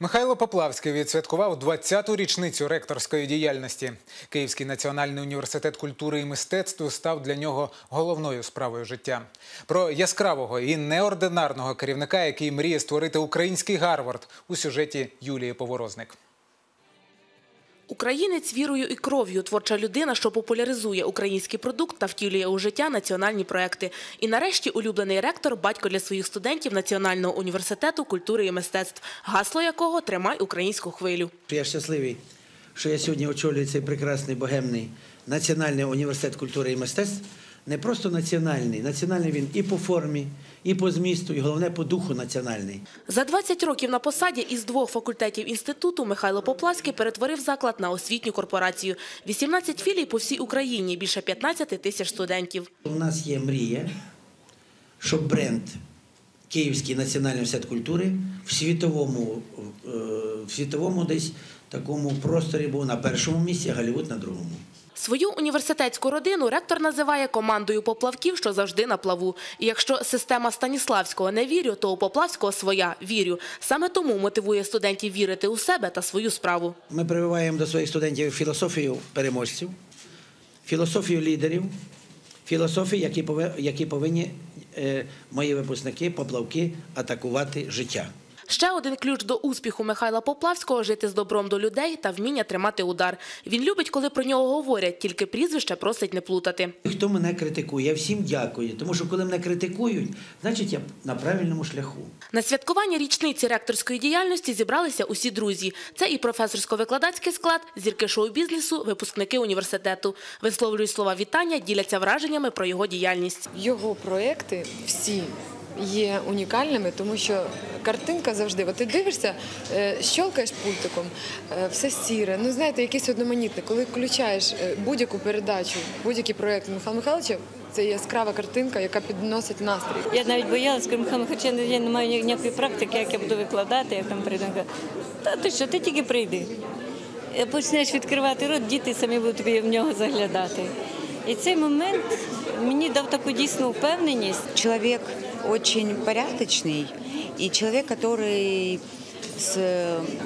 Михайло Поплавський відсвяткував 20-ту річницю ректорської діяльності. Київський національний університет культури і мистецтв став для нього головною справою життя. Про яскравого і неординарного керівника, який мріє створити український Гарвард, у сюжеті Юлії Поворозник. Українець вірою і кров'ю – творча людина, що популяризує український продукт та втілює у життя національні проекти. І нарешті улюблений ректор – батько для своїх студентів Національного університету культури і мистецтв, гасло якого «Тримай українську хвилю». Я щасливий, що я сьогодні очолюю цей прекрасний богемний Національний університет культури і мистецтв. Не просто національний, національний він і по формі, і по змісту, і головне по духу національний. За 20 років на посаді із двох факультетів інституту Михайло Поплавський перетворив заклад на освітню корпорацію. 18 філій по всій Україні, більше 15 тисяч студентів. У нас є мрія, щоб бренд Київський національний університет культури в світовому, е, в світовому десь такому просторі був на першому місці, а Голлівуд на другому. Свою університетську родину ректор називає командою поплавків, що завжди на плаву. І якщо система Станіславського не вірю, то у Поплавського своя вірю. Саме тому мотивує студентів вірити у себе та свою справу. Ми прививаємо до своїх студентів філософію переможців, філософію лідерів, філософію, які повинні е, мої випускники, поплавки, атакувати життя. Ще один ключ до успіху Михайла Поплавського – жити з добром до людей та вміння тримати удар. Він любить, коли про нього говорять, тільки прізвище просить не плутати. Хто мене критикує, я всім дякую, тому що коли мене критикують, значить я на правильному шляху. На святкування річниці ректорської діяльності зібралися усі друзі. Це і професорсько-викладацький склад, зірки шоу-бізнесу, випускники університету. Висловлюють слова вітання, діляться враженнями про його діяльність. Його проекти всі є унікальними, тому що картинка завжди, от ти дивишся, е, щелкаєш пультиком, е, все сіре. Ну знаєте, якийсь одноманітний. Коли включаєш е, будь-яку передачу, будь-який проект Михайла Михайловича, це яскрава картинка, яка підносить настрій. Я навіть боялась, кажу, Михайло, хоча я не маю ніякої практики, як я буду викладати, як там прийду. Та ти що, ти тільки прийди. Почнеш відкривати рот, діти самі будуть тобі в нього заглядати. І цей момент мені дав таку дійсну впевненість. человек очень порядочный и человек, который с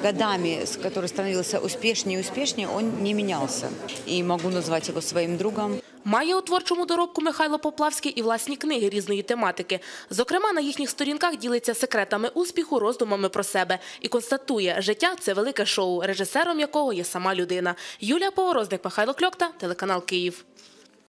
годами, с который становился успешнее и успешнее, он не менялся. И могу назвать его своим другом. Має у творчому доробку Михайло Поплавський і власні книги різної тематики. Зокрема, на їхніх сторінках ділиться секретами успіху, роздумами про себе і констатує, життя – це велике шоу, режисером якого є сама людина. Юлія Поворозник, Михайло Кльокта, телеканал Київ.